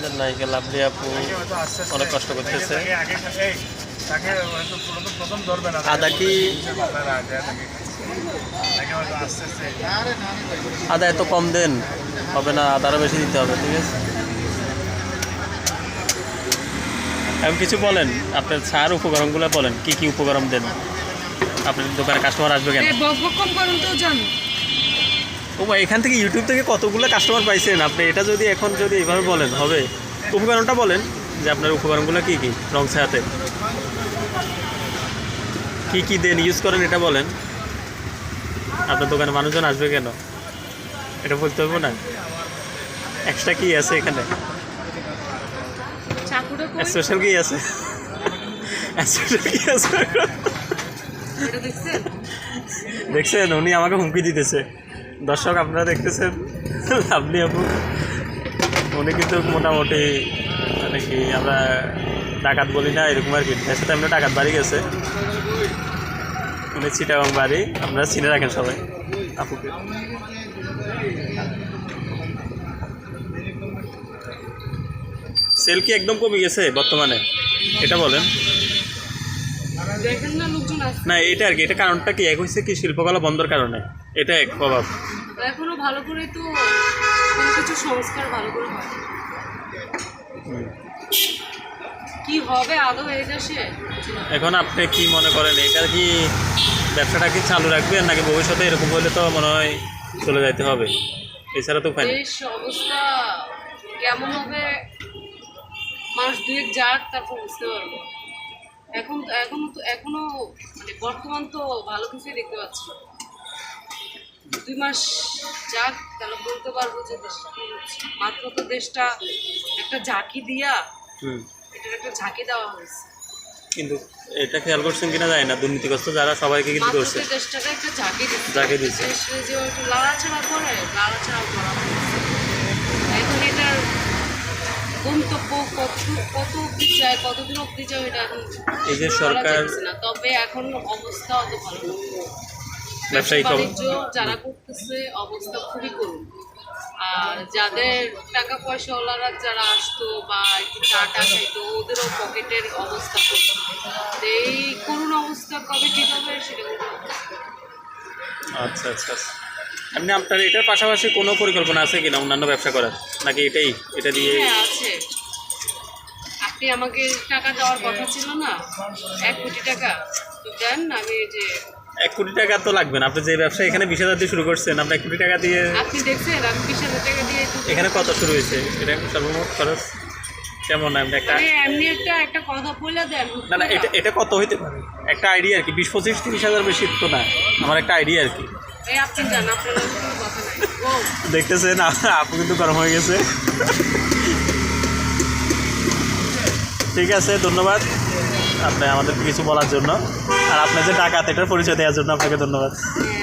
আমাদের নায়িকা লাভলি আপু। অনেক কষ্ট করতেছে। আদা কি? আদা এত কম দেন, হবে না আদারও বেশি দিতে হবে, ঠিক আছে? এখন কিছু বলেন, আপনার ছাড় উপকরণগুলো বলেন, কি কি উপকরণ দেন? আপনার দোকানে কাস্টমার আসবে কেন? কম করুন তো, জান। ও ভাই এখান থেকে ইউটিউব থেকে কতগুলো কাস্টমার পাইছেন আপনি? এটা যদি এখন যদি এইভাবে বলেন হবে? উপকরণটা বলেন যে আপনার উপকরণগুলো কী কী রং ছায়াতে? কী কী দেন ইউজ করেন এটা বলেন। আপনার দোকানে মানুষজন আসবে কেন? এটা বলতে হবে না? এক্সট্রা কী আছে এখানে? চাকুটা স্পেশাল কি আছে? স্পেশাল কি আছে? দেখছেন? উনি আমাকে হুমকি দিতেছে। দর্শক, আপনারা দেখতেছেন লাভলি আপু। উনি কিন্তু মোটামুটি মানে কি আমরা ডাকাত বলি না, এরকম আর কি। সাথে আমরা ডাকাত বাড়ি গেছে। উনি চিটাগং বাড়ি, আপনারা চিনে রাখেন সবাই আপুকে। সেল কি একদম কমে গেছে বর্তমানে? এটা বলেন। দেখেন না লোকজন আসছে। না এটা আর কি এটা কারণটা কি? এক হচ্ছে কি শিল্পকলা বন্ধর কারণে? এটা এক প্রভাব। এখনও ভালো করে তো কোনো কিছু সংস্কার ভালো করে হয় কি হবে? আদৌ এই দেশে? এখন আপনি কি মনে করেন? এটা কি ব্যবসাটা কি চালু রাখবেন নাকি ভবিষ্যতে এরকম হলে তো মনে হয় চলে যাইতে হবে? এছাড়া তো দেশ অবস্থা কেমন হবে? মানুষ দুয়েক যাক তারপর বুঝতে পারব। এখন এখনও তো এখনও মানে বর্তমান তো ভালো কিছুই দেখতে পাচ্ছি। দুই মাস যাক তাহলে বলতে পারব যে মাত্র তো দেশটা একটা ঝাঁকি দিয়া হুম। এটার একটা ঝাঁকি দেওয়া হয়েছে। কিন্তু এটা খেয়াল করছেন কিনা যায় না দুর্নীতিগ্রস্ত যারা সবাইকে কিন্তু করছে দেশটাকে একটা ঝাঁকি দিচ্ছে। ঝাঁকি দিচ্ছে। যে একটু লাড়াচাড়া করে লাড়াচাড়া করা হয়েছে। গন্তব্য কত কত অব্দি যায় কতদিন অব্দি যায় এটা এখন এই যে সরকার তবে এখন অবস্থা অত ভালো না। ব্যবসায়িক ব্যবসা বাণিজ্য যারা করতেছে অবস্থা খুবই করুন আর যাদের টাকা পয়সাওয়ালারা যারা আসতো বা একটু টাটা খাইতো ওদেরও পকেটের অবস্থা করুন এই করুণ অবস্থা কবে ঠিক হবে সেটা আচ্ছা আচ্ছা। আপনি আপনার এটার পাশাপাশি কোনো পরিকল্পনা আছে কিনা অন্যান্য ব্যবসা করার? নাকি এটাই এটা দিয়ে হ্যাঁ আছে। আপনি আমাকে টাকা দেওয়ার কথা ছিল না? এক কোটি টাকা। তো দেন আমি যে এক কোটি টাকা তো লাগবে না। আপনি যে ব্যবসা এখানে বিশ হাজার দিয়ে শুরু করছেন আপনি এক কোটি টাকা দিয়ে আপনি দেখছেন আমি বিশ হাজার টাকা দিয়ে এখানে কত শুরু হয়েছে? এটা সর্বমোট খরচ কেমন? আপনি একটা মানে এমনি একটা একটা কথা বলে দেন। না না এটা এটা কত হইতে পারে? একটা আইডিয়া আর কি বিশ পঁচিশ তিরিশ হাজার বেশি তো না। আমার একটা আইডিয়া আর কি। দেখতেছেন আপু কিন্তু গরম হয়ে গেছে। ঠিক আছে ধন্যবাদ। আপনি আমাদের কিছু বলার জন্য। আর আপনার যে টাকা এটার পরিচয় দেওয়ার জন্য আপনাকে ধন্যবাদ। হ্যাঁ।